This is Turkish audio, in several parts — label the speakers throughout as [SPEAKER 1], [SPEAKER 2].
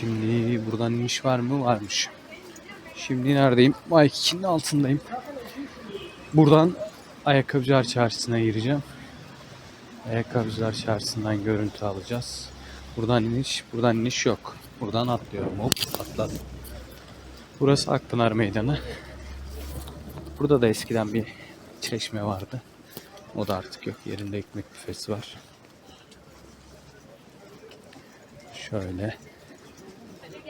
[SPEAKER 1] Şimdi buradan iniş var mı? Varmış. Şimdi neredeyim? Bayki'nin altındayım. Buradan Ayakkabıcılar Çarşısı'na gireceğim. Ayakkabıcılar Çarşısı'ndan görüntü alacağız. Buradan iniş, buradan iniş yok. Buradan atlıyorum. Hop atladım. Burası Akpınar Meydanı. Burada da eskiden bir çeşme vardı. O da artık yok. Yerinde ekmek büfesi var. Şöyle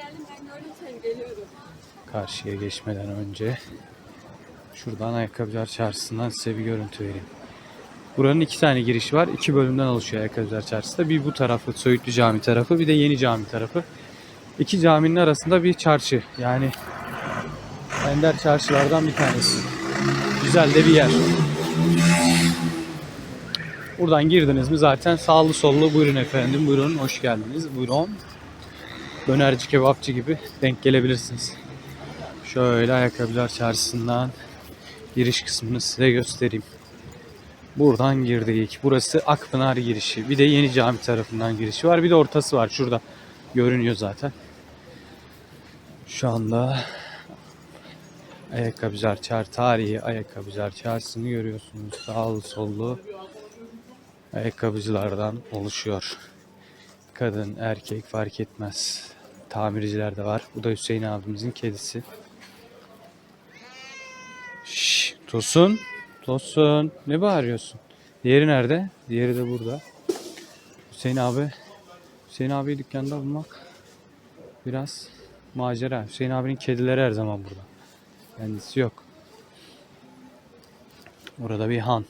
[SPEAKER 2] Geldim ben gördüm seni geliyorum.
[SPEAKER 1] karşıya geçmeden önce şuradan Ayakkabıcılar Çarşısı'ndan size bir görüntü vereyim. Buranın iki tane girişi var. İki bölümden oluşuyor Ayakkabıcılar Çarşısı. Bir bu tarafı Söğütlü Cami tarafı bir de Yeni Cami tarafı. İki caminin arasında bir çarşı. Yani ender çarşılardan bir tanesi. Güzel de bir yer. Buradan girdiniz mi zaten sağlı sollu buyurun efendim buyurun hoş geldiniz buyurun. Dönerci kebapçı gibi denk gelebilirsiniz. Şöyle ayakkabılar çarşısından giriş kısmını size göstereyim. Buradan girdik. Burası Akpınar girişi. Bir de Yeni Cami tarafından girişi var. Bir de ortası var. Şurada görünüyor zaten. Şu anda Ayakkabıcılar Çar tarihi Ayakkabıcılar Çarşısı'nı görüyorsunuz. Sağlı sollu ayakkabıcılardan oluşuyor. Kadın, erkek fark etmez. Tamirciler de var. Bu da Hüseyin abimizin kedisi. Şşş, Tosun. Tosun. Ne bağırıyorsun? Diğeri nerede? Diğeri de burada. Hüseyin abi. Hüseyin abi dükkanda bulmak biraz macera. Hüseyin abinin kedileri her zaman burada. Kendisi yok. Orada bir han.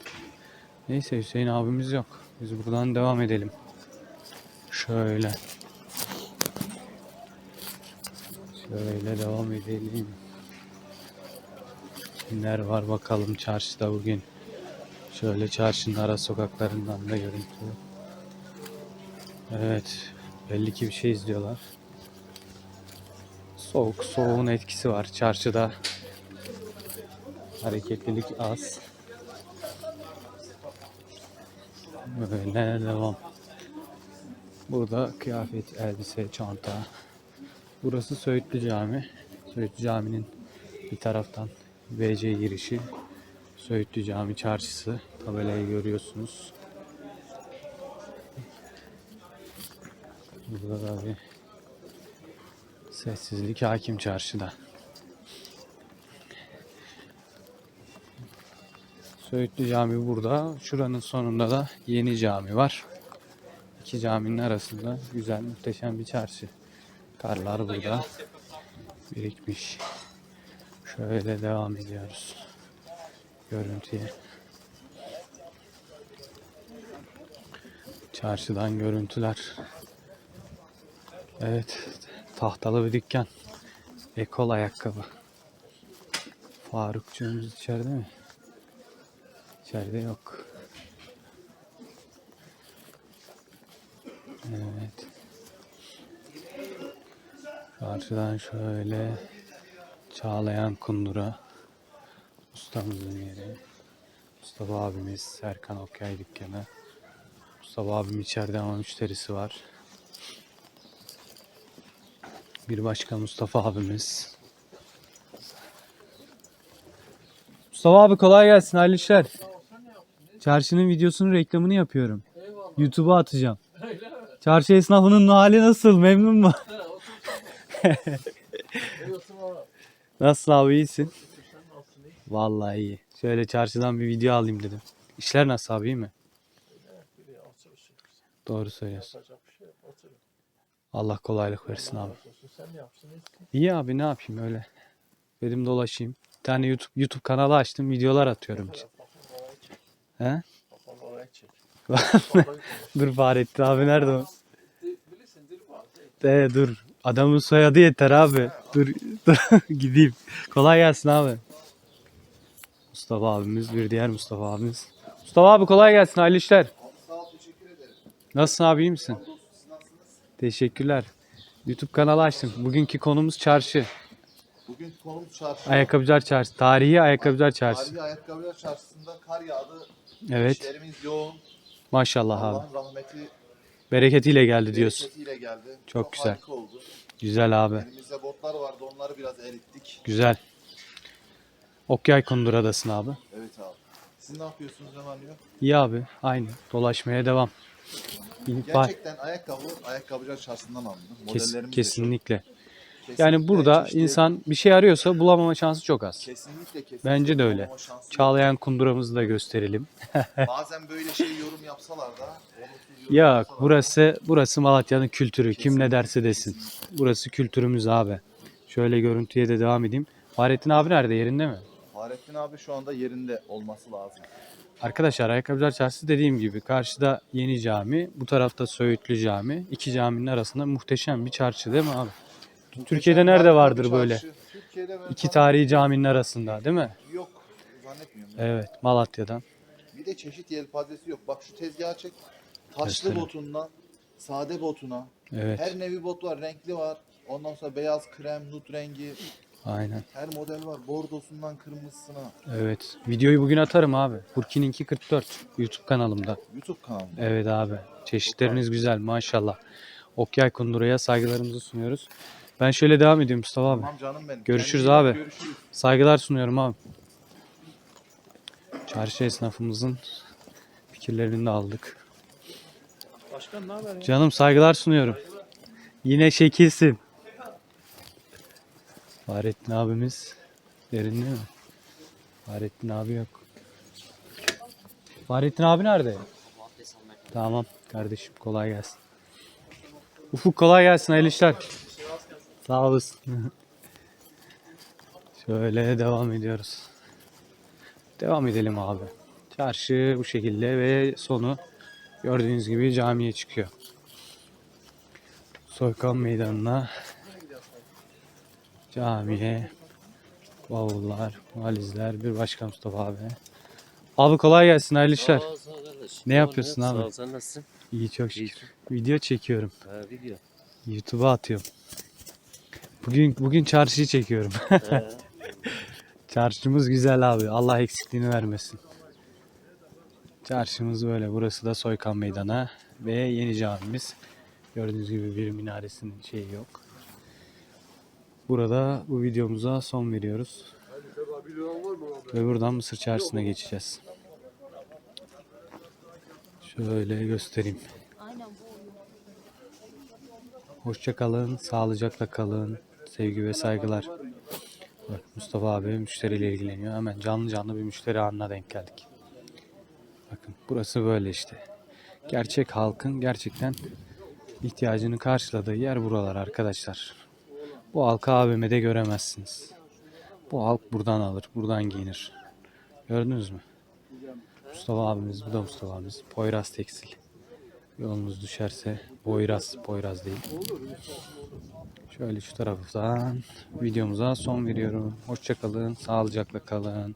[SPEAKER 1] Neyse Hüseyin abimiz yok. Biz buradan devam edelim. Şöyle. Şöyle devam edelim. Kimler var bakalım çarşıda bugün. Şöyle çarşının ara sokaklarından da görüntü. Evet. Belli ki bir şey izliyorlar. Soğuk, soğuğun etkisi var. Çarşıda hareketlilik az. Böyle devam. Burada kıyafet, elbise, çanta. Burası Söğütlü Cami. Söğütlü Cami'nin bir taraftan BC girişi. Söğütlü Cami çarşısı. Tabelayı görüyorsunuz. Burada da bir sessizlik hakim çarşıda. Söğütlü Cami burada. Şuranın sonunda da yeni cami var. İki caminin arasında güzel, muhteşem bir çarşı. Karlar burada birikmiş. Şöyle devam ediyoruz. Görüntüye. Çarşıdan görüntüler. Evet, tahtalı bir dükkan. Ekol ayakkabı. Farukçuğumuz içeride mi? İçeride yok. Evet. Karşıdan şöyle Çağlayan Kundura ustamızın yeri. Mustafa abimiz Serkan Okyay dükkanı. Mustafa abim içeride ama müşterisi var. Bir başka Mustafa abimiz. Mustafa abi kolay gelsin hayırlı işler. Çarşının videosunun reklamını yapıyorum. YouTube'a atacağım. Çarşı esnafının hali nasıl? Memnun mu? Nasıl abi iyisin? Vallahi iyi. Şöyle çarşıdan bir video alayım dedim. İşler nasıl abi iyi mi? Doğru söylüyorsun. Allah kolaylık versin abi. İyi abi ne yapayım öyle. Dedim dolaşayım. Bir tane YouTube YouTube kanalı açtım. Videolar atıyorum. He? dur Fahrettin abi nerede o? De dur. Adamın soyadı yeter abi. Dur, dur gideyim. Kolay gelsin abi. Mustafa abimiz bir diğer Mustafa abimiz. Mustafa abi kolay gelsin hayırlı işler. Nasılsın abi iyi misin? Teşekkürler. YouTube kanalı açtım. Bugünkü konumuz çarşı.
[SPEAKER 3] Bugün konumuz çarşı.
[SPEAKER 1] Ayakkabıcılar çarşı. Tarihi ayakkabıcılar çarşısı.
[SPEAKER 3] Tarihi ayakkabılar çarşısında kar yağdı.
[SPEAKER 1] Evet.
[SPEAKER 3] İşlerimiz yoğun.
[SPEAKER 1] Maşallah abi.
[SPEAKER 3] Allah'ın rahmeti
[SPEAKER 1] Bereketiyle geldi diyorsun.
[SPEAKER 3] Bereketiyle geldi.
[SPEAKER 1] Çok güzel.
[SPEAKER 3] harika oldu.
[SPEAKER 1] Güzel abi.
[SPEAKER 3] Elimizde botlar vardı onları biraz erittik.
[SPEAKER 1] Güzel. Okyay Konduradasın abi.
[SPEAKER 3] Evet abi. Siz ne yapıyorsunuz ne yok?
[SPEAKER 1] İyi abi. Aynı. Dolaşmaya devam. İnip
[SPEAKER 3] Gerçekten ayakkabı ayakkabıcılar çarşısından alındı.
[SPEAKER 1] Kes-
[SPEAKER 3] Modellerimiz de
[SPEAKER 1] kesinlikle.
[SPEAKER 3] Çok.
[SPEAKER 1] Yani
[SPEAKER 3] Kesinlikle
[SPEAKER 1] burada
[SPEAKER 3] çeşitli-
[SPEAKER 1] insan bir şey arıyorsa bulamama şansı çok az.
[SPEAKER 3] kesinlikle kesinlikle
[SPEAKER 1] Bence de öyle.
[SPEAKER 3] şansı yok.
[SPEAKER 1] Çağlayan kunduramızı da gösterelim.
[SPEAKER 3] Bazen böyle şey yorum yapsalar da yorum
[SPEAKER 1] Ya
[SPEAKER 3] yapsalar da-
[SPEAKER 1] burası burası Malatya'nın kültürü. Kim ne
[SPEAKER 3] Kesinlikle,
[SPEAKER 1] derse desin.
[SPEAKER 3] kesinlikle.
[SPEAKER 1] Burası kültürümüz abi. Şöyle görüntüye de devam edeyim. Fahrettin abi nerede? Yerinde mi?
[SPEAKER 3] Fahrettin abi şu anda yerinde olması lazım.
[SPEAKER 1] Arkadaşlar Ayakkabıcılar Çarşısı dediğim gibi karşıda Yeni Cami, bu tarafta Söğütlü Cami. İki caminin arasında muhteşem bir çarşı değil mi abi? Türkiye'de nerede vardır böyle?
[SPEAKER 3] çarşı. Türkiye'de ben
[SPEAKER 1] İki tarihi caminin arasında değil mi?
[SPEAKER 3] Yok zannetmiyorum.
[SPEAKER 1] Evet Malatya'dan.
[SPEAKER 3] Bir de çeşit yelpazesi yok. Bak şu tezgahı çek. Taşlı
[SPEAKER 1] Gösterin.
[SPEAKER 3] botundan sade botuna.
[SPEAKER 1] Evet
[SPEAKER 3] Her nevi bot var. Renkli var. Ondan sonra beyaz, krem, nut rengi.
[SPEAKER 1] aynen.
[SPEAKER 3] Her model var. Bordosundan kırmızısına.
[SPEAKER 1] Evet. Videoyu bugün atarım abi. Burki'ninki 44 YouTube kanalımda.
[SPEAKER 3] YouTube kanalı.
[SPEAKER 1] Evet abi. Çeşitleriniz güzel maşallah. Okyay Kundura'ya saygılarımızı sunuyoruz. Ben şöyle devam ediyorum Mustafa abi.
[SPEAKER 3] Tamam canım benim.
[SPEAKER 1] Görüşürüz
[SPEAKER 3] Kendine
[SPEAKER 1] abi.
[SPEAKER 3] Görüşürüz.
[SPEAKER 1] Saygılar sunuyorum abi. Çarşı esnafımızın fikirlerini de aldık.
[SPEAKER 4] Başkan ne haber ya?
[SPEAKER 1] Canım saygılar sunuyorum. Yine şekilsin. Fahrettin abimiz derinli mi? Fahrettin abi yok. Fahrettin abi nerede? Tamam kardeşim kolay gelsin. Ufuk kolay gelsin hayırlı işler. Sağ olasın. Şöyle devam ediyoruz. Devam edelim abi. Çarşı bu şekilde ve sonu gördüğünüz gibi camiye çıkıyor. Soykan Meydanı'na camiye bavullar, valizler, bir başka Mustafa abi. Abi kolay gelsin hayırlı işler.
[SPEAKER 4] Sağ sağ.
[SPEAKER 1] Ne yapıyorsun
[SPEAKER 4] Sağ
[SPEAKER 1] abi?
[SPEAKER 4] ol, sen nasılsın?
[SPEAKER 1] İyi çok
[SPEAKER 4] İyi.
[SPEAKER 1] şükür. Video çekiyorum.
[SPEAKER 4] Ha, video.
[SPEAKER 1] YouTube'a atıyorum. Bugün bugün çarşıyı çekiyorum. Çarşımız güzel abi. Allah eksikliğini vermesin. Çarşımız böyle. Burası da Soykan Meydanı ve yeni camimiz. Gördüğünüz gibi bir minaresinin şeyi yok. Burada bu videomuza son veriyoruz. Ve buradan Mısır Çarşısı'na geçeceğiz. Şöyle göstereyim. Hoşça kalın, sağlıcakla kalın. Sevgi ve saygılar. Bak Mustafa abi müşteriyle ilgileniyor. Hemen canlı canlı bir müşteri anına denk geldik. Bakın burası böyle işte. Gerçek halkın gerçekten ihtiyacını karşıladığı yer buralar arkadaşlar. Bu halkı AVM'de göremezsiniz. Bu halk buradan alır, buradan giyinir. Gördünüz mü? Mustafa abimiz, bu da Mustafa abimiz. Poyraz Tekstil. Yolunuz düşerse Poyraz, Poyraz değil. Şöyle şu taraftan videomuza son veriyorum. Hoşça kalın, sağlıcakla kalın.